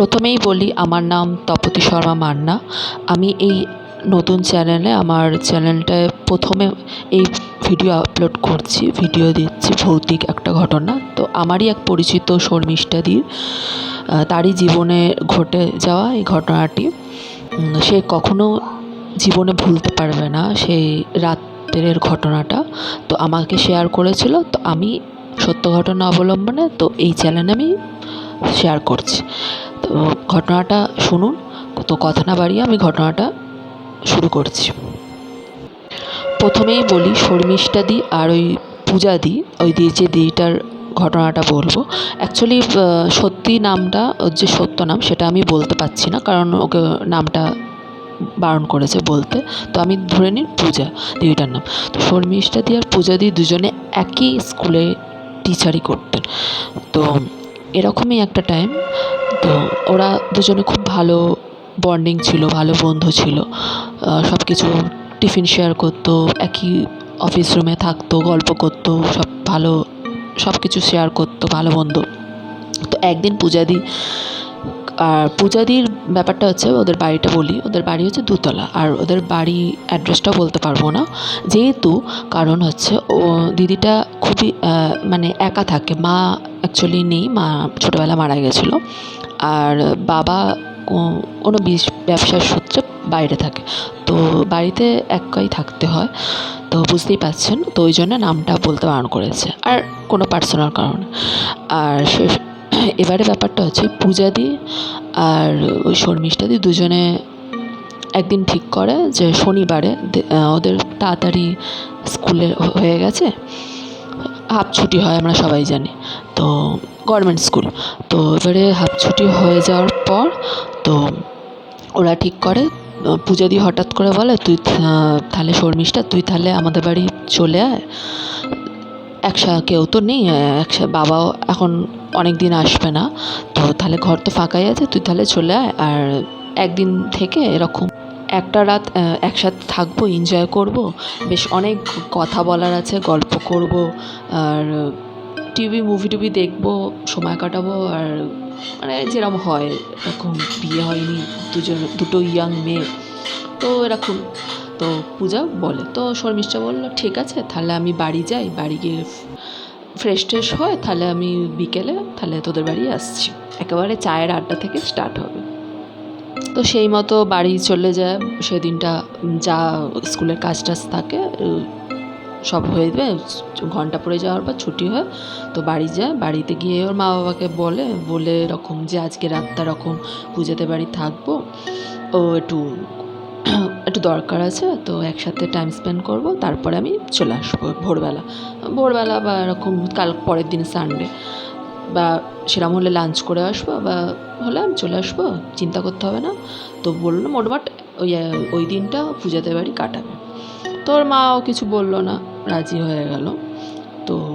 প্রথমেই বলি, আমার নাম তপতী শর্মা মান্না। আমি এই নতুন চ্যানেলে আমার চ্যানেলটায় প্রথমে এই ভিডিও আপলোড করছি। ভিডিও দিচ্ছি ভৌতিক একটা ঘটনা। তো আমারই এক পরিচিত শর্মিষ্ঠা শর্মিষ্ঠাদির তারই জীবনে ঘটে যাওয়া এই ঘটনাটি। সে কখনো জীবনে ভুলতে পারবে না সেই রাত্রের ঘটনাটা। তো আমাকে শেয়ার করেছিল, তো আমি সত্য ঘটনা অবলম্বনে তো এই চ্যানেলে আমি শেয়ার করছি। ঘটনাটা শুনুন। তো কথা না বাড়িয়ে আমি ঘটনাটা শুরু করছি। প্রথমেই বলি শর্মিষ্ঠা শর্মিষ্ঠাদি আর ওই পূজা পূজাদি, ওই দি যে দিদিটার ঘটনাটা বলব। অ্যাকচুয়ালি সত্যি নামটা, ওর যে সত্য নাম, সেটা আমি বলতে পারছি না, কারণ ওকে নামটা বারণ করেছে বলতে। তো আমি ধরে নিই পূজা দিদিটার নাম। তো শর্মিষ্ঠাদি আর পূজাদি দুজনে একই স্কুলে টিচারই করতেন। তো এরকমই একটা টাইম তো ওরা দুজনে খুব ভালো বন্ডিং ছিল, ভালো বন্ধু ছিল। সব কিছু টিফিন শেয়ার করতো, একই অফিস রুমে থাকতো, গল্প করতো, সব ভালো সব কিছু শেয়ার করতো, ভালো বন্ধু। তো একদিন পূজাদি, আর পূজাদির ব্যাপারটা হচ্ছে, ওদের বাড়িটা বলি, ওদের বাড়ি হচ্ছে দুতলা। আর ওদের বাড়ি অ্যাড্রেসটাও বলতে পারব না। যেহেতু, কারণ হচ্ছে, ও দিদিটা খুবই মানে একা থাকে। মা অ্যাকচুয়ালি নেই, মা ছোটোবেলা মারা গেছিল। আর বাবা কোনো ব্যবসার সূত্রে বাইরে থাকে। তো বাড়িতে একাই থাকতে হয়। তো বুঝতেই পারছেন, তো ওই জন্য নামটা বলতে বারণ করেছে। আর কোনো পার্সোনাল কারণে। আর সে এবারে ব্যাপারটা হচ্ছে পূজাদি আর ওই শর্মিষ্ঠাদি দুজনে একদিন ঠিক করে যে শনিবারে ওদের তাড়াতাড়ি স্কুলে হয়ে গেছে। হাফ ছুটি হয়, আমরা সবাই জানি। তো গভর্নমেন্ট স্কুল তো এবারে হাফ ছুটি হয়ে যাওয়ার পর, তো ওরা ঠিক করে, পূজাদি হঠাৎ করে বলে, তুই তাহলে শর্মিষ্ঠা, তুই তাহলে আমাদের বাড়ি চলে আয়। একসা কেউ তো নেই, একসা বাবাও এখন অনেক দিন আসবে না। তো তাহলে ঘর তো ফাঁকাই আছে, তুই তাহলে চলে আয়। আর একদিন থেকে এরকম একটা রাত একসাথে থাকব এনজয় করব। বেশ অনেক কথা বলার আছে, গল্প করব। আর টিভি মুভি টুভি দেখব, সময় কাটাবো আর মানে যেরকম হয় এরকম বিয়ে হয়নি, দুজন, দুটো ইয়াং মেয়ে, তো এরকম। তো পূজা বলে, তো শর্মিষ্ঠা বলল, ঠিক আছে, তাহলে আমি বাড়ি যাই, বাড়ি গিয়ে ফ্রেশ ট্রেশ হয় তাহলে আমি বিকেলে, তাহলে তোদের বাড়ি আসছি। একেবারে চায়ের আড্ডা থেকে স্টার্ট হবে। তো সেই মতো বাড়ি চলে যায়, সেদিনটা যা স্কুলের কাজ টাজ থাকে সব হয়ে যাবে, ঘণ্টা পড়ে যাওয়ার পর ছুটি হয়, তো বাড়ি যায়, বাড়িতে গিয়ে ওর মা বাবাকে বলে বলে এরকম যে আজকে রাতটা এরকম পুজোতে বাড়ি থাকব, ও একটু একটু দরকার আছে, তো একসাথে টাইম স্পেন্ড করব, তারপরে আমি চলে আসব ভোরবেলা। ভোরবেলা বা এরকম কাল পরের দিন সানডে বা সেরকম হলে লাঞ্চ করে আসব, বা হলে আমি চলে আসব, চিন্তা করতে হবে না, তো বলল মোটমাট ওই ওই দিনটা পূজাতে বাড়ি কাটাবে। তোর মাও কিছু বলল না রাজি হয়ে গেল। তো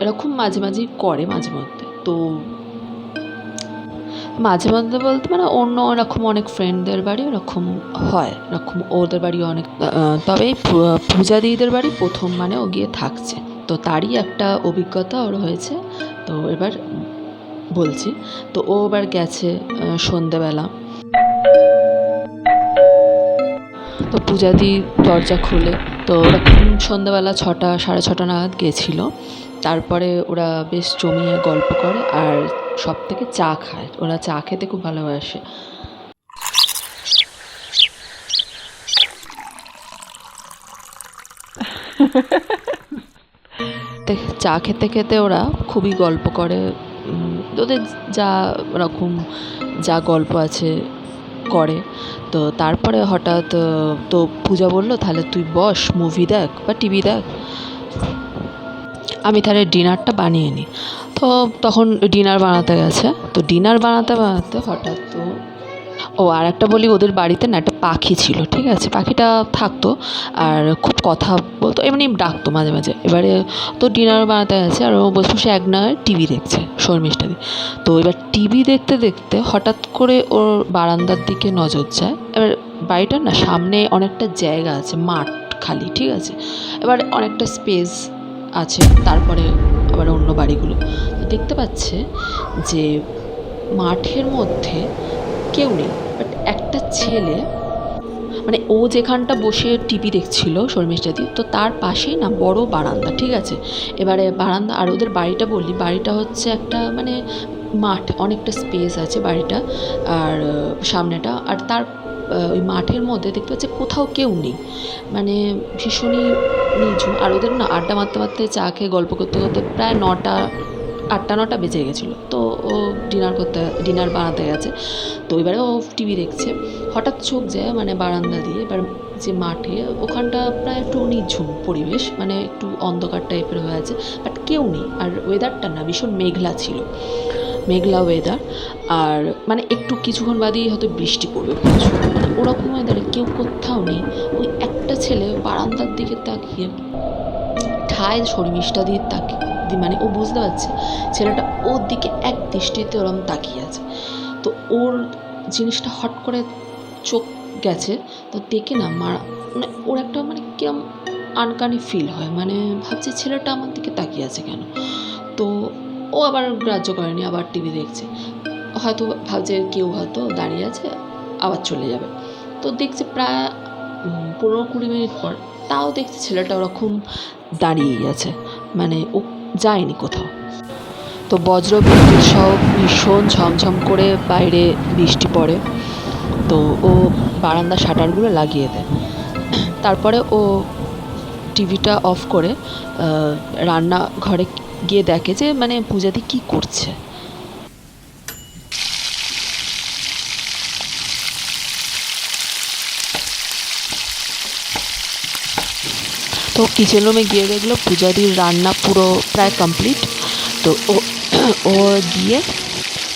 এরকম মাঝে মাঝেই করে মাঝে মধ্যে। তো মাঝে মধ্যে বলতে মানে অন্য এরকম অনেক ফ্রেন্ডদের বাড়ি ওরকম হয়। এরকম ওদের বাড়ি অনেক তবে পূজা দিদিদের বাড়ি প্রথম মানে ও গিয়ে থাকছে। তো তারই একটা অভিজ্ঞতা ওর হয়েছে। তো এবার বলছি। তো ও এবার গেছে সন্ধেবেলা। তো পূজাদি দরজা খুলে। তো ওরকম সন্ধ্যাবেলা ছটা, সাড়ে ছটা নাগাদ গেছিল। তারপরে ওরা বেশ জমিয়ে গল্প করে আর সব থেকে চা খায়। ওরা চা খেতে খুব ভালোবাসে। চা খেতে খেতে ওরা খুবই গল্প করে। ওদের যা ওরকম যা গল্প আছে করে। তো তারপরে হঠাৎ তো পূজা বলল, তাহলে তুই বস মুভি দেখ বা টিভি দেখ। আমি তাহলে ডিনারটা বানিয়ে নিই তো তখন ডিনার বানাতে গেছে। তো ডিনার বানাতে বানাতে হঠাৎ তো ও, আর একটা বলি, ওদের বাড়িতে না একটা পাখি ছিল, ঠিক আছে? পাখিটা থাকতো আর খুব কথা বলতো, এমনি ডাকতো মাঝে মাঝে। এবারে তো ডিনার বানাতে আছে, আর ও বসে বসে এক নাগারে টিভি দেখছে শর্মিষ্ঠাদি তো এবার টিভি দেখতে দেখতে হঠাৎ করে ওর বারান্দার দিকে নজর যায়। এবার বাড়িটার না সামনে অনেকটা জায়গা আছে, মাঠ খালি, ঠিক আছে? এবার অনেকটা স্পেস আছে, তারপরে আবার অন্য বাড়িগুলো। তো দেখতে পাচ্ছে যে মাঠের মধ্যে কেউ নেই বাট একটা ছেলে মানে ও যেখানটা বসে টিভি দেখছিল শর্মিষ্ঠাদি তো তার পাশেই না বড় বারান্দা, ঠিক আছে? এবারে বারান্দা, আর ওদের বাড়িটা বললি, বাড়িটা হচ্ছে একটা মানে মাঠ, অনেকটা স্পেস আছে বাড়িটা, আর সামনেটা, আর তার ওই মাঠের মধ্যে দেখতে পাচ্ছে কোথাও কেউ নেই। মানে ভীষণই নিঝুম, আর ওদের না আড্ডা মারতে মারতে চা খেয়ে গল্প করতে করতে প্রায় নটা আটটা, নটা বেজে গেছিল। তো ও ডিনার করতে ডিনার বানাতে গেছে। তো এবারে ও টিভি দেখছে। হঠাৎ চোখ যায় মানে বারান্দা দিয়ে। এবার যে মাঠে, ওখানটা প্রায় একটু নিঝুম পরিবেশ মানে একটু অন্ধকার টাইপের হয়ে আছে। বাট কেউ নেই। আর ওয়েদারটা না, ভীষণ মেঘলা ছিল। মেঘলা ওয়েদার আর মানে একটু কিছুক্ষণ বাদেই হয়তো বৃষ্টি পড়বে মানে ওরকম ওয়েদারে কেউ কোথাও নেই। ওই একটা ছেলে বারান্দার দিকে তাকিয়ে ঠায় শর্মিষ্ঠা দিয়ে তাকিয়ে মানে ও বুঝতে পারছে, ছেলেটা ওর দিকে এক দৃষ্টিতে ওরম তাকিয়ে আছে। তো ওর জিনিসটা হট করে চোখ গেছে, তো দেখে না মারা মানে ওর একটা মানে কিরম আনকানি ফিল হয়। মানে ভাবছে ছেলেটা আমার দিকে তাকিয়ে আছে কেন? তো ও আবার গ্রাহ্য করেনি, আবার টিভি দেখছে। হয়তো ভাবছে কেউ হয়তো দাঁড়িয়ে আছে, আবার চলে যাবে। তো দেখছে প্রায় পনেরো কুড়ি মিনিট পর, তাও দেখছে ছেলেটা ওরকম দাঁড়িয়েই আছে। মানে ও যায়নি কোথাও। তো বজ্র বিদ্যুৎ সহ ভীষণ ঝমঝম করে বাইরে বৃষ্টি পড়ে। তো ও বারান্দা শাটারগুলো লাগিয়ে দেয়। তারপরে ও টিভিটা অফ করে রান্নাঘরে গিয়ে দেখে যে মানে পূজাদি কী করছে। তো কিচেন রুমে গিয়ে দেখল পূজাদির রান্না পুরো প্রায় কমপ্লিট তো ও ও গিয়ে,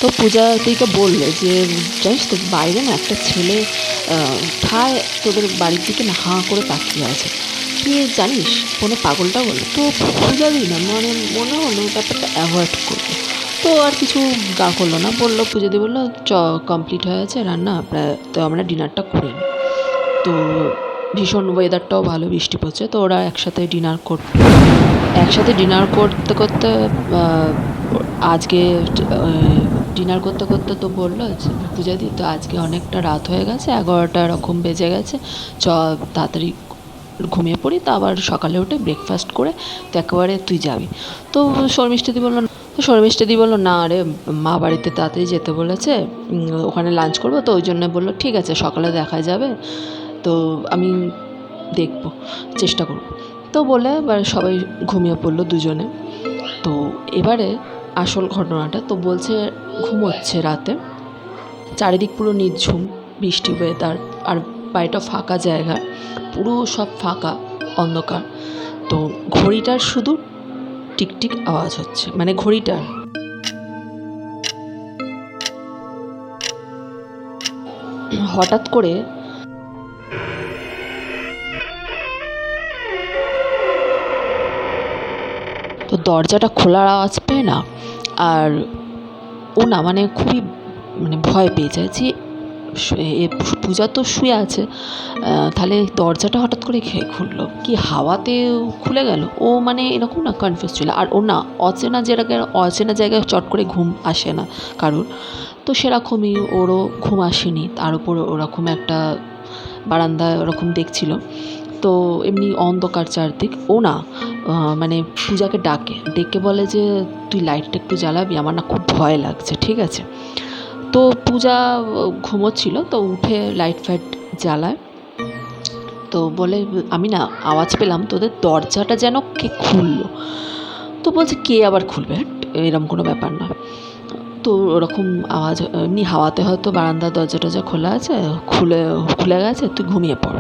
তো পূজাদিকে বললে যে, জানিস তো বাইরে না একটা ছেলে ঠায় তোদের বাড়ির দিকে না হাঁ করে তাকিয়ে আছে। কি জানিস কোনো পাগলটা বলে। তো পূজাদি না মানে মনে হলো ব্যাপারটা অ্যাভয়েড করবে। তো আর কিছু গা করল না, বলল পূজা পূজাদি বলল, চ কমপ্লিট হয়ে আছে রান্না প্রায় তো আমরা ডিনারটা করে নিই তো ভীষণ ওয়েদারটাও ভালো, বৃষ্টি পড়ছে। তো ওরা একসাথে ডিনার কর, একসাথে ডিনার করতে করতে আজকে ডিনার করতে করতে তো বলল, যে পূজা দি তো আজকে অনেকটা রাত হয়ে গেছে, এগারোটা এরকম বেজে গেছে। চ, তাড়াতাড়ি ঘুমিয়ে পড়ি, তো আবার সকালে উঠে ব্রেকফাস্ট করে, তো একেবারে তুই যাবি। তো শর্মিষ্ঠাদি বলল, তো শর্মিষ্ঠাদি বলল, না আরে মা বাড়িতে তাড়াতাড়ি যেতে বলেছে ওখানে লাঞ্চ করব। তো ওই জন্য বলল, ঠিক আছে, সকালে দেখা যাবে। তো আমি দেখব, চেষ্টা করব। তো বলে এবার সবাই ঘুমিয়ে পড়ল দুজনে। তো এবারে আসল ঘটনাটা, তো বলছে ঘুমোচ্ছে রাতে। চারিদিক পুরো নির্ঝুম, বৃষ্টি ওয়েদার আর বাড়িটা ফাঁকা জায়গা। পুরো সব ফাঁকা, অন্ধকার। তো ঘড়িটার শুধু টিকটিক আওয়াজ হচ্ছে মানে ঘড়িটার। হঠাৎ করে দরজাটা খোলার আওয়াজ পেয়ে না, আর ও না মানে খুবই মানে ভয় পেয়ে যায় যে পূজা তো শুয়ে আছে তাহলে দরজাটা হঠাৎ করে খেয়ে খুললো? কি হাওয়াতে খুলে গেল? ও মানে এরকম না কনফিউজ ছিল। আর ও না অচেনা জায়গায় অচেনা জায়গায় চট করে ঘুম আসে না কারোর। তো সেরকমই ওরও ঘুম আসেনি। তার উপর ওরকম একটা বারান্দায় ওরকম দেখছিল। তো এমনি অন্ধকার চারদিক। ও না মানে পূজাকে ডাকে। ডেকে বলে যে তুই লাইটটা একটু জ্বালাবি আমার না খুব ভয় লাগছে। ঠিক আছে? তো পূজা ঘুমোচ্ছিল তো উঠে লাইট ফাইট জ্বালায়। তো বলে আমি না আওয়াজ পেলাম তোদের দরজাটা যেন কে খুললো? তো বলছে কে আবার খুলবে? হ্যাট, এরম কোনো ব্যাপার না। তো ওরকম আওয়াজ এমনি হাওয়াতে হয়তো বারান্দার দরজা টরজা খোলা আছে খুলে খুলে গেছে তুই ঘুমিয়ে পড়।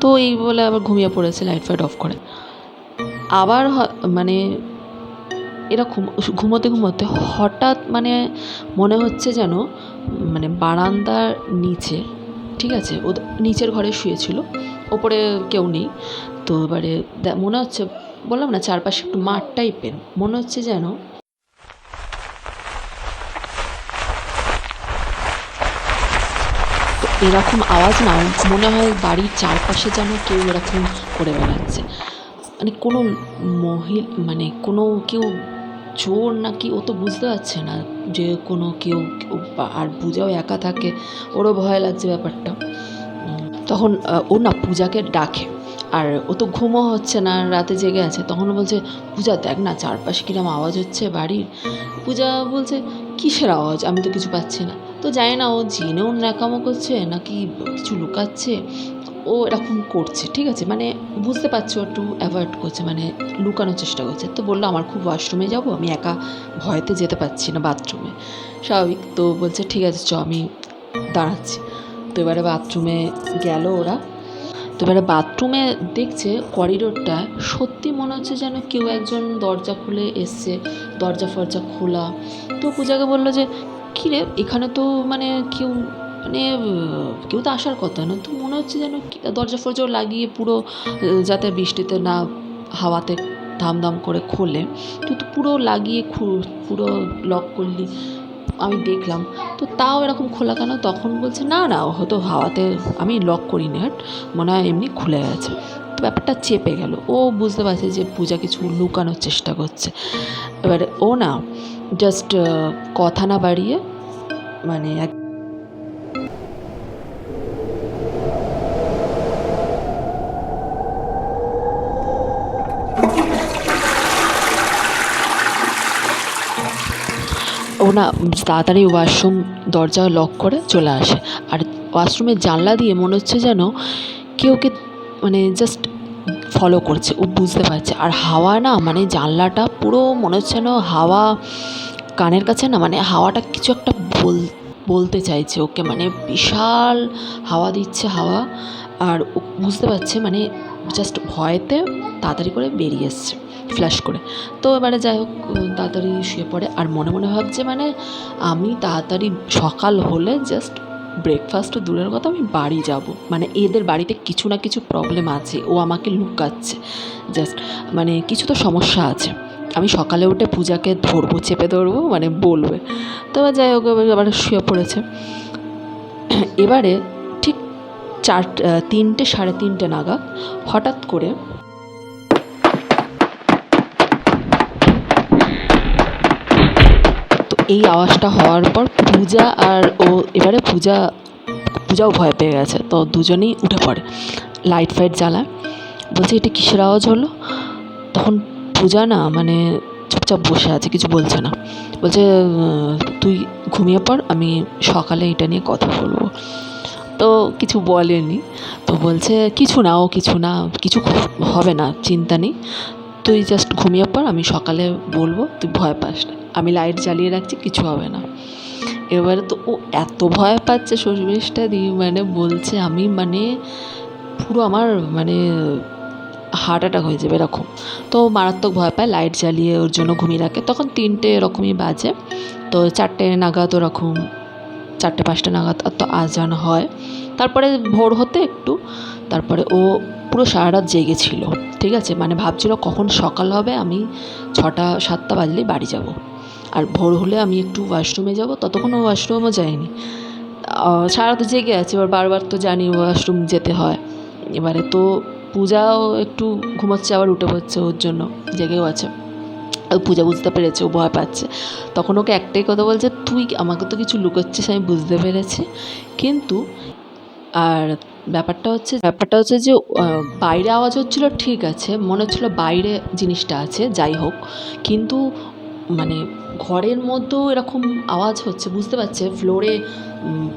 তো এই বলে আবার ঘুমিয়ে পড়েছে লাইট ফাইট অফ করে। আবার মানে এরকম ঘুমোতে ঘুমোতে হঠাৎ মানে মনে হচ্ছে যেন মানে বারান্দার নিচে, ঠিক আছে ও নিচের ঘরে শুয়েছিল, ওপরে কেউ নেই। তো এবারে মনে হচ্ছে, বললাম না, চারপাশে একটু মাঠ টাইপের মনে হচ্ছে যেন এরকম আওয়াজ না মনে হয় বাড়ির চারপাশে যেন কেউ এরকম করে বেড়াচ্ছে। মানে কোনো মহিল মানে কোনো কেউ চোর নাকি, ও তো বুঝতে পারছে না যে কোনো কেউ আর পূজাও একা থাকে, ওরও ভয় লাগছে ব্যাপারটা। তখন ও না পূজাকে ডাকে, আর ও তো ঘুমও হচ্ছে না, রাতে জেগে আছে। তখন বলছে, পূজা, দেখ না চারপাশে কিরম আওয়াজ হচ্ছে বাড়ির। পূজা বলছে, কিসের আওয়াজ? আমি তো কিছু পাচ্ছি না। তো জানি না, ও জেনেও ন্যাকামো করছে নাকি কিছু লুকাচ্ছে? ও এরকম করছে, ঠিক আছে? মানে বুঝতে পারছে ও একটু অ্যাভয়েড করছে মানে লুকানোর চেষ্টা করছে। তো বলল, আমার খুব ওয়াশরুমে যাব, আমি একা ভয়তে যেতে পারছি না বাথরুমে স্বাভাবিক, তো বলছে, ঠিক আছে, চ, আমি দাঁড়াচ্ছি। তো এবারে বাথরুমে গেল ওরা। তো এবারে বাথরুমে দেখছে করিডোরটা সত্যি মনে হচ্ছে যেন কেউ একজন দরজা খুলে এসছে, দরজা ফরজা খোলা। তো পূজাকে বলল যে কী রে এখানে তো মানে কেউ মানে কেউ তো আসার কথা না। তো মনে হচ্ছে যেন দরজা ফরজাও লাগিয়ে পুরো, যাতে বৃষ্টিতে না হাওয়াতে ধাম ধাম করে খোলে। তুই তো পুরো লাগিয়ে পুরো লক করলি। আমি দেখলাম। তো তাও এরকম খোলা কেন? তখন বলছে, না না হয়তো হাওয়াতে আমি লক করিনি হাট মনে হয় এমনি খুলে গেছে। তো ব্যাপারটা চেপে গেল। ও বুঝতে পারছে যে পূজা কিছু লুকানোর চেষ্টা করছে। এবার ও না জাস্ট কথা না বাড়িয়ে মানে এক ও না তাড়াতাড়ি ওয়াশরুম দরজা লক করে চলে আসে। আর ওয়াশরুমের জানলা দিয়ে মনে হচ্ছে যেন কেউ কে মানে জাস্ট ফলো করছে, ও বুঝতে পারছে। আর হাওয়া না মানে জানলাটা পুরো মনে হচ্ছে যেন হাওয়া কানের কাছে না মানে হাওয়াটা কিছু একটা বল, বলতে চাইছে ওকে। মানে বিশাল হাওয়া দিচ্ছে হাওয়া। আর বুঝতে পারছে মানে জাস্ট ভয়েতে তাড়াতাড়ি করে বেরিয়ে এসছে। ফ্ল্যাশ করে। তো এবারে যাই হোক তাড়াতাড়ি শুয়ে পড়ে। আর মনে মনে ভাবছে মানে আমি তাড়াতাড়ি সকাল হলে জাস্ট ব্রেকফাস্ট দূরের কথা, আমি বাড়ি যাব। মানে এদের বাড়িতে কিছু না কিছু প্রবলেম আছে। ও আমাকে লুকাচ্ছে। জাস্ট মানে কিছু তো সমস্যা আছে। আমি সকালে উঠে পূজাকে ধরবো, চেপে ধরবো মানে বলবে। তো এবার যাই হোক, এবার শুয়ে পড়েছে। এবারে ঠিক চার তিনটে, সাড়ে তিনটে নাগাদ হঠাৎ করে এই আওয়াজটা হওয়ার পর পূজা আর ও এবারে পূজা, পূজাও ভয় পেয়ে গেছে। তো দুজনেই উঠে পড়ে লাইট ফাইট জ্বালায়। বলছে, এটা কিসের আওয়াজ হলো? তখন পূজা না মানে চুপচাপ বসে আছে, কিছু বলছে না। বলছে, তুই ঘুমিয়ে পড়, আমি সকালে এটা নিয়ে কথা বলব। তো কিছু বলেনি। তো বলছে, কিছু না ও, কিছু না, কিছু হবে না, চিন্তা নেই। তুই জাস্ট ঘুমিয়ে পড়, আমি সকালে বলব, তুই ভয় পাস না। আমি লাইট জ্বালিয়ে রাখছি, কিছু হবে না। এবারে তো ও এত ভয় পাচ্ছে শ্বশুরেশটা দিয়ে মানে বলছে আমি মানে পুরো আমার মানে হার্ট অ্যাটাক হয়ে যাবে এরকম। তো মারাত্মক ভয় পায়, লাইট জ্বালিয়ে ওর জন্য ঘুমিয়ে রাখে। তখন তিনটে এরকমই বাজে। তো চারটে নাগাদ ওরকম, চারটে, পাঁচটা নাগাদ তো আজান হয়। তারপরে ভোর হতে একটু, তারপরে ও পুরো সারা রাত জেগেছিল ঠিক আছে? মানে ভাবছিল কখন সকাল হবে, আমি ছটা, সাতটা বাজলেই বাড়ি যাব। আর ভোর হলে আমি একটু ওয়াশরুমে যাব, ততক্ষণ ও ওয়াশরুমও যায়নি। সারা রাত জেগে আছে, এবার বারবার তো জানি ওয়াশরুম যেতে হয়। এবারে তো পূজাও একটু ঘুমাচ্ছে, আবার উঠে পড়ছে ওর জন্য, জেগেও আছে। পূজা বুঝতে পেরেছে, ও ভয় পাচ্ছে। তখন ওকে একটাই কথা বলছে, তুই আমাকে তো কিছু লুকোচ্ছিস, আমি বুঝতে পেরেছি। কিন্তু আর ব্যাপারটা হচ্ছে ব্যাপারটা হচ্ছে যে বাইরে আওয়াজ হচ্ছিল, ঠিক আছে, মনে হচ্ছিল বাইরে জিনিসটা আছে, যাই হোক। কিন্তু মানে ঘরের মধ্যেও এরকম আওয়াজ হচ্ছে, বুঝতে পারছে? ফ্লোরে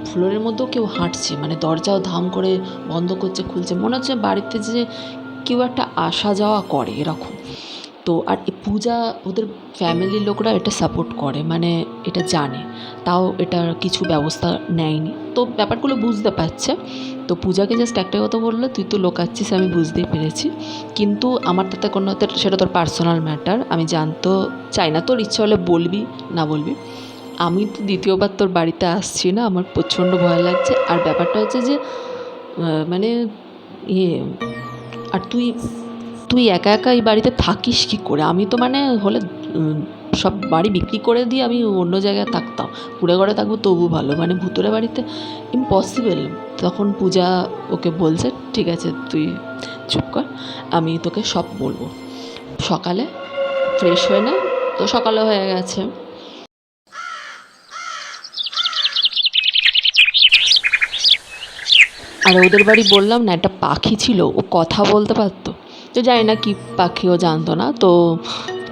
ফ্লোরের মধ্যেও কেউ হাঁটছে মানে দরজাও ধাম করে বন্ধ করছে, খুলছে। মনে হচ্ছে বাড়িতে যে কেউ একটা আসা যাওয়া করে এরকম। তো, আর পূজা ওদের ফ্যামিলির লোকরা এটা সাপোর্ট করে মানে এটা জানে। তাও এটার কিছু ব্যবস্থা নেয়নি। তো ব্যাপারগুলো বুঝতে পারছে। তো পূজাকে জাস্ট একটাই কথা বলল, তুই তো লোকাচ্ছিস, আমি বুঝতেই পেরেছি। কিন্তু আমার তাতে কোনো সেটা তোর পার্সোনাল ম্যাটার আমি জানতেও চাই না, তোর ইচ্ছে হলে বলবি, না বলবি। আমি তো দ্বিতীয়বার তোর বাড়িতে আসছি না, আমার প্রচণ্ড ভয় লাগছে। আর ব্যাপারটা হচ্ছে যে মানে ইয়ে আর তুই তুই একা একা এই বাড়িতে থাকিস কী করে? আমি তো মানে হলে সব বাড়ি বিক্রি করে দিয়ে আমি অন্য জায়গায় থাকতাম। কুড়ে ঘরে থাকব তবু ভালো। মানে ভূতুরে বাড়িতে ইম্পসিবল তখন পূজা ওকে বলছে, ঠিক আছে, তুই চুপ কর, আমি তোকে সব বলব। সকালে ফ্রেশ হয়ে নে। তো সকালে হয়ে গেছে। আর ওদের বাড়ি বললাম না, একটা পাখি ছিল, ও কথা বলতে পারতো। তো জানি না কী পাখি ও জানতো না, তো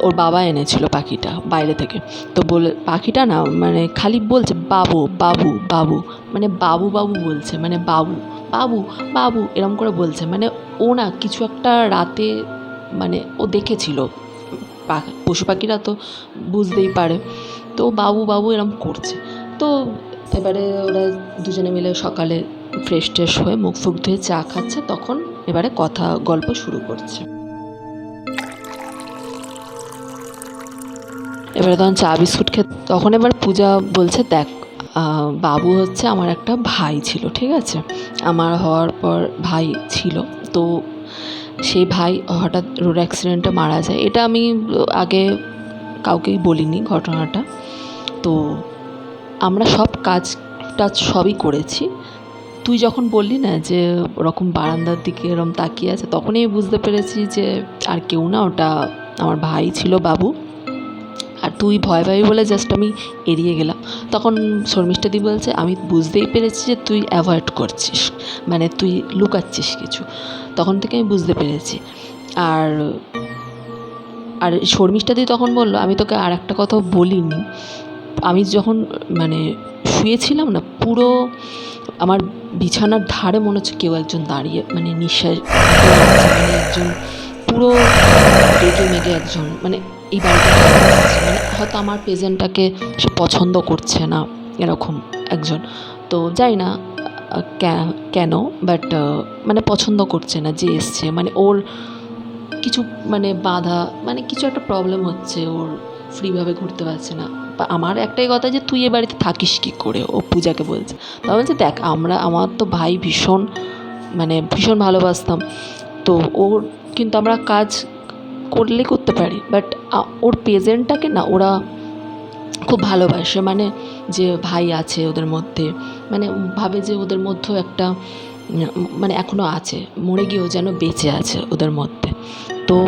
ওর বাবা এনেছিল পাখিটা বাইরে থেকে। তো বলে, পাখিটা না মানে খালি বলছে, বাবু বাবু বাবু। মানে বাবু বাবু বলছে মানে বাবু বাবু বাবু, এরম করে বলছে। মানে ও না কিছু একটা রাতে মানে ও দেখেছিল। পশু পাখিরা তো বুঝতেই পারে। তো বাবু বাবু এরম করছে। তো এবারে ওরা দুজনে মিলে সকালে ফ্রেশ ট্রেশ হয়ে মুখ ফুক ধুয়ে চা খাচ্ছে। তখন এবারে কথা, গল্প শুরু করছে। এবারে তখন চা, বিস্কুট খেয়ে তখন এবার পূজা বলছে, দেখ বাবু হচ্ছে আমার একটা ভাই ছিল, ঠিক আছে? আমার হওয়ার পর ভাই ছিল, তো সেই ভাই হঠাৎ রোড অ্যাক্সিডেন্টে মারা যায়। এটা আমি আগে কাউকেই বলিনি ঘটনাটা। তো আমরা সব কাজ টাজ সবই করেছি। তুই যখন বললি না যে ওরকম বারান্দার দিকে এরম তাকিয়ে আছে, তখনই বুঝতে পেরেছি যে আর কেউ না, ওটা আমার ভাই ছিল বাবু। আর তুই ভয় পাবি বলে জাস্ট আমি এড়িয়ে গেলাম। তখন শর্মিষ্ঠাদি বলছে, আমি বুঝতেই পেরেছি যে তুই অ্যাভয়েড করছিস মানে তুই লুকাচ্ছিস কিছু। তখন থেকে আমি বুঝতে পেরেছি। আর আর শর্মিষ্ঠাদি তখন বলল, আমি তোকে আর একটা কথাও বলিনি। আমি যখন মানে শুয়েছিলাম না, পুরো আমার বিছানার ধারে মনে হচ্ছে কেউ একজন দাঁড়িয়ে মানে নিঃশ্বাস মানে একজন পুরো রেগে মেগে একজন মানে এই বাড়িতে মানে হয়তো আমার প্রেজেন্টটাকে সে পছন্দ করছে না, এরকম একজন। তো যাই না কেন বাট মানে পছন্দ করছে না, যে এসছে মানে ওর কিছু মানে বাধা মানে কিছু একটা প্রবলেম হচ্ছে, ওর ফ্রিভাবে ঘুরতে পারছে না। আমার একটাই কথা যে তুই এ বাড়িতে থাকিস কী করে? ও পূজাকে বলছে। তা বলছে, দেখ, আমরা, আমার তো ভাই ভীষণ মানে ভীষণ ভালোবাসতাম। তো ওর কিন্তু আমরা কাজ করলে করতে পারি। বাট ওর প্রেজেন্টটাকে না, ওরা খুব ভালোবাসে। মানে যে ভাই আছে ওদের মধ্যে মানে ভাবে যে ওদের মধ্যেও একটা মানে এখনও আছে। মরে গিয়েও যেন বেঁচে আছে ওদের মধ্যে। তো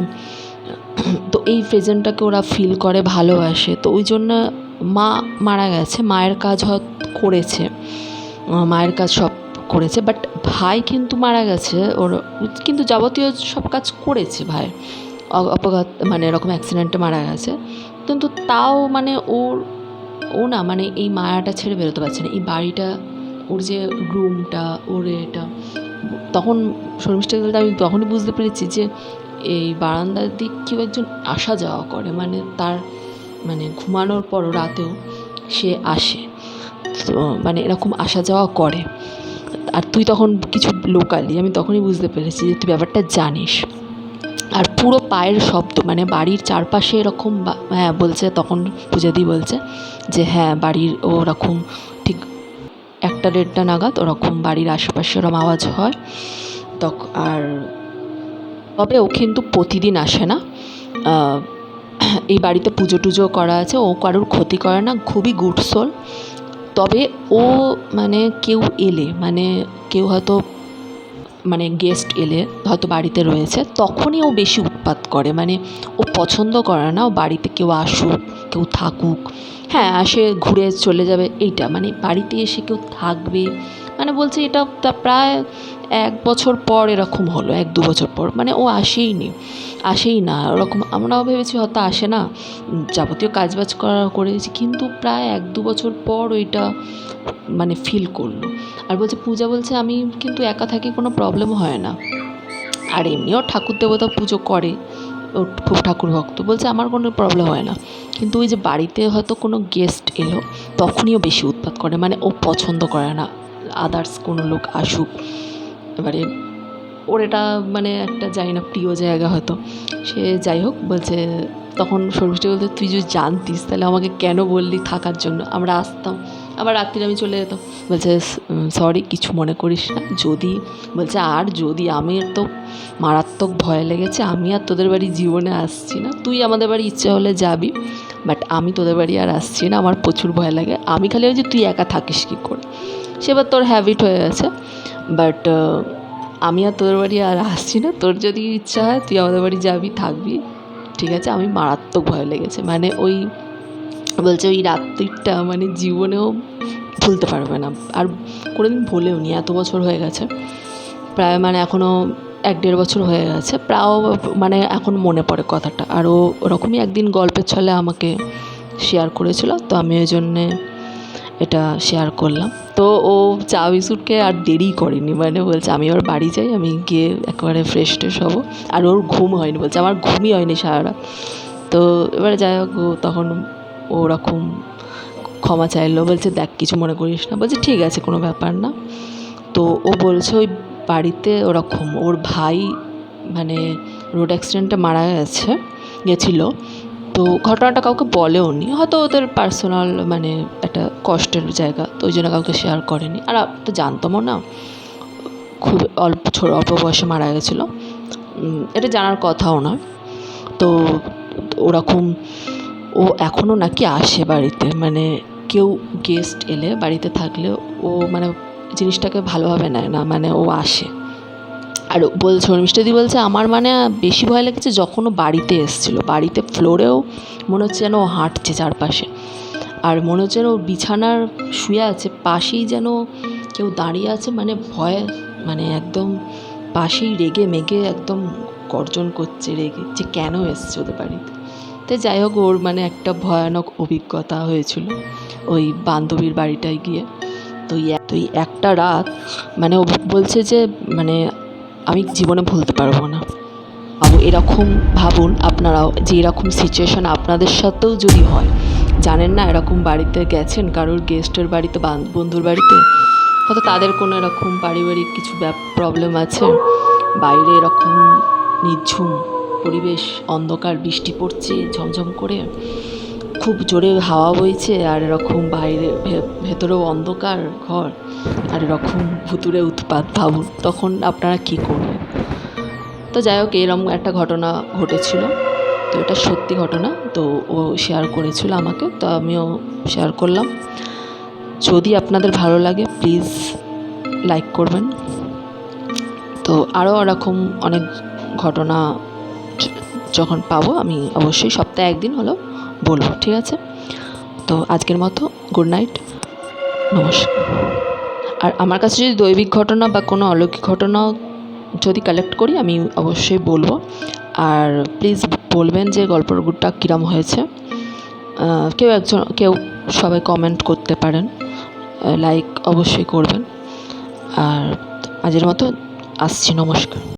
তো এই প্রেজেন্টটাকে ওরা ফিল করে, ভালোবাসে। তো ওই জন্য মা মারা গেছে, মায়ের কাজ করেছে। মায়ের কাজ সব করেছে বাট ভাই কিন্তু মারা গেছে। ওর কিন্তু যাবতীয় সব কাজ করেছে ভাই। অপঘাত মানে এরকম অ্যাক্সিডেন্টে মারা গেছে। কিন্তু তাও মানে ওর, ও না মানে এই মায়াটা ছেড়ে বেরোতে পারছে না। এই বাড়িটা, ওর যে রুমটা ওর এটা, তখন শর্মিষ্ঠা আমি তখনই বুঝতে পেরেছি যে এই বারান্দার দিক কেউ একজন আসা যাওয়া করে মানে তার মানে ঘুমানোর পর রাতেও সে আসে। তো মানে এরকম আসা যাওয়া করে। আর তুই তখন কিছু লোকালি, আমি তখনই বুঝতে পেরেছি যে তুই ব্যাপারটা জানিস। আর পুরো পায়ের শব্দ মানে বাড়ির চারপাশে এরকম হ্যাঁ বলছে, তখন পূজাদি বলছে যে হ্যাঁ বাড়ির ওরকম ঠিক একটা দেড়টা নাগাদ ওরকম বাড়ির আশেপাশে ওরম আওয়াজ হয়। তখ আর তবে ও কিন্তু প্রতিদিন আসে না। এই বাড়িতে পুজো টুজো করা আছে, ও কারোর ক্ষতি করে না, খুবই গুড সোল তবে ও মানে কেউ এলে মানে কেউ হয়তো মানে গেস্ট এলে, হয়তো বাড়িতে রয়েছে, তখনই ও বেশি উৎপাত করে। মানে ও পছন্দ করে না, ও বাড়িতে কেউ আসুক, কেউ থাকুক। হ্যাঁ আসে, ঘুরে চলে যাবে, এইটা। মানে বাড়িতে এসে কেউ থাকবে মানে বলছে এটা প্রায় এক বছর পর এরকম হলো, এক দু বছর পর। মানে ও আসেই নি আসেই না। ওরকম আমরাও ভেবেছি হয়তো আসে না। যাবতীয় কাজবাজ করা করেছি, কিন্তু প্রায় এক দু বছর পর ওইটা মানে ফিল করল। আর বলছে, পূজা বলছে, আমি কিন্তু একা থাকি, কোনো প্রবলেম হয় না। আর এমনিও ঠাকুর দেবতা পুজো করে, ও খুব ঠাকুর ভক্ত। বলছে, আমার কোনো প্রবলেম হয় না। কিন্তু ওই যে বাড়িতে হয়তো কোনো গেস্ট এলো, তখনই ও বেশি উৎপাত করে। মানে ও পছন্দ করে না। আদার্স কোনো লোক আসুক। এবারে ওর এটা মানে একটা জানি না প্রিয় জায়গা হয়তো। সে যাই হোক বলছে, তখন সর্বষ্টি বলতে, তুই যদি জানতিস, তাহলে আমাকে কেন বললি থাকার জন্য? আমরা আসতাম। আবার রাত্রিরে আমি চলে যেতাম। বলছে, সরি, কিছু মনে করিস না। যদি, বলছে, আর যদি আমি তো মারাত্মক ভয় লেগেছে, আমি আর তোদের বাড়ি জীবনে আসছি না। তুই আমাদের বাড়ি ইচ্ছে হলে যাবি বাট আমি তোদের বাড়ি আর আসছি না। আমার প্রচুর ভয় লাগে। আমি খালি ওই যে তুই একা থাকিস কী করে? সেবার তোর হ্যাবিট হয়ে গেছে। বাট আমি আর তোদের বাড়ি আর আসছি না। তোর যদি ইচ্ছা হয়, তুই আমাদের বাড়ি যাবি, থাকবি। ঠিক আছে? আমি মারাত্মক ভয় লেগেছে। মানে ওই, বলছে ওই রাত্রিটা মানে জীবনেও ভুলতে পারবে না। আর কোনোদিন ভুলেও নি, এত বছর হয়ে গেছে। প্রায় মানে এখনও এক দেড় বছর হয়ে গেছে। প্রায় মানে এখন মনে পড়ে কথাটা। আর ওরকমই একদিন গল্পের ছলে আমাকে শেয়ার করেছিল। তো আমি ওই জন্যে এটা শেয়ার করলাম। তো ও চা বিস্কুটকে আর দেরি করেনি। মানে বলছে, আমি ওর বাড়ি যাই, আমি গিয়ে একেবারে ফ্রেশ ট্রেশ হব। আর ওর ঘুম হয়নি, বলছে, আমার ঘুমই হয়নি সারারা। তো এবারে যাই হোক তখন ওরকম ক্ষমা চাইলো, বলছে, দেখ, কিছু মনে করিস না। বলছে, ঠিক আছে, কোনো ব্যাপার না। তো ও বলছে, ওই বাড়িতে ওরকম। ওর ভাই মানে রোড অ্যাক্সিডেন্টে মারা গেছে, গেছিল। তো ঘটনাটা কাউকে বলেও নি হয়তো ওদের পার্সোনাল মানে একটা কষ্টের জায়গা, তো ওই জন্য কাউকে শেয়ার করেনি। আর তো জানতামও না। খুব অল্প ছোট, অল্প বয়সে মারা গেছিল। এটা জানার কথাও না। তো ওরকম ও এখনও নাকি আসে বাড়িতে। মানে কেউ গেস্ট এলে বাড়িতে থাকলে ও মানে জিনিসটাকে ভালোভাবে নেয় না। মানে ও আসে। আর বলছে শর্মিষ্ঠাদি বলছে, আমার মানে বেশি ভয় লেগেছে যখন ও বাড়িতে এসেছিল। বাড়িতে ফ্লোরেও মনে হচ্ছে যেন ও হাঁটছে চারপাশে। আর মনে হচ্ছে যেন ও বিছানার শুয়ে আছে, পাশেই যেন কেউ দাঁড়িয়ে আছে মানে ভয়ে মানে একদম পাশেই রেগে মেগে একদম গর্জন করছে, রেগে যে কেন এসছে ওদের বাড়িতে? তো যাই হোক, ওর মানে একটা ভয়ানক অভিজ্ঞতা হয়েছিল ওই বান্ধবীর বাড়িটায় গিয়ে। তো তো একটা রাত মানে ও বলছে যে মানে আমি জীবনে ভুলতে পারব না। আর এরকম ভাবুন আপনারাও যে এরকম সিচুয়েশান আপনাদের সাথেও যদি হয়। জানেন না এরকম বাড়িতে গেছেন কারোর গেস্টের বাড়িতে বান- বন্ধুর বাড়িতে? হয়তো তাদের কোনো এরকম পারিবারিক কিছু প্রবলেম আছে। বাইরে এরকম নিঝুম পরিবেশ, অন্ধকার, বৃষ্টি পড়ছে, ঝমঝম করে। খুব জোরে হাওয়া বইছে আর এরকম বাইরে ভেতরেও অন্ধকার ঘর আর এরকম ভুতুরে উৎপাত ভাবুন, তখন আপনারা কী করবেন? তো যাই হোক, এরম একটা ঘটনা ঘটেছিল। তো এটা সত্যি ঘটনা, তো ও শেয়ার করেছিল আমাকে, তো আমিও শেয়ার করলাম। যদি আপনাদের ভালো লাগে প্লিজ লাইক করবেন। তো আরও এরকম অনেক ঘটনা যখন পাবো, আমি অবশ্যই সপ্তাহে একদিন হলেও বলব, ঠিক আছে? তো আজকের মতো গুড নাইট নমস্কার। আর আমার কাছে যদি দৈবিক ঘটনা বা কোনো অলৌকিক ঘটনাও যদি কালেক্ট করি, আমি অবশ্যই বলব। আর প্লিজ বলবেন যে গল্পটা কীরম হয়েছে। কেউ একজন, কেউ সবাই কমেন্ট করতে পারেন। লাইক অবশ্যই করবেন। আর আজের মতো আসছি, নমস্কার।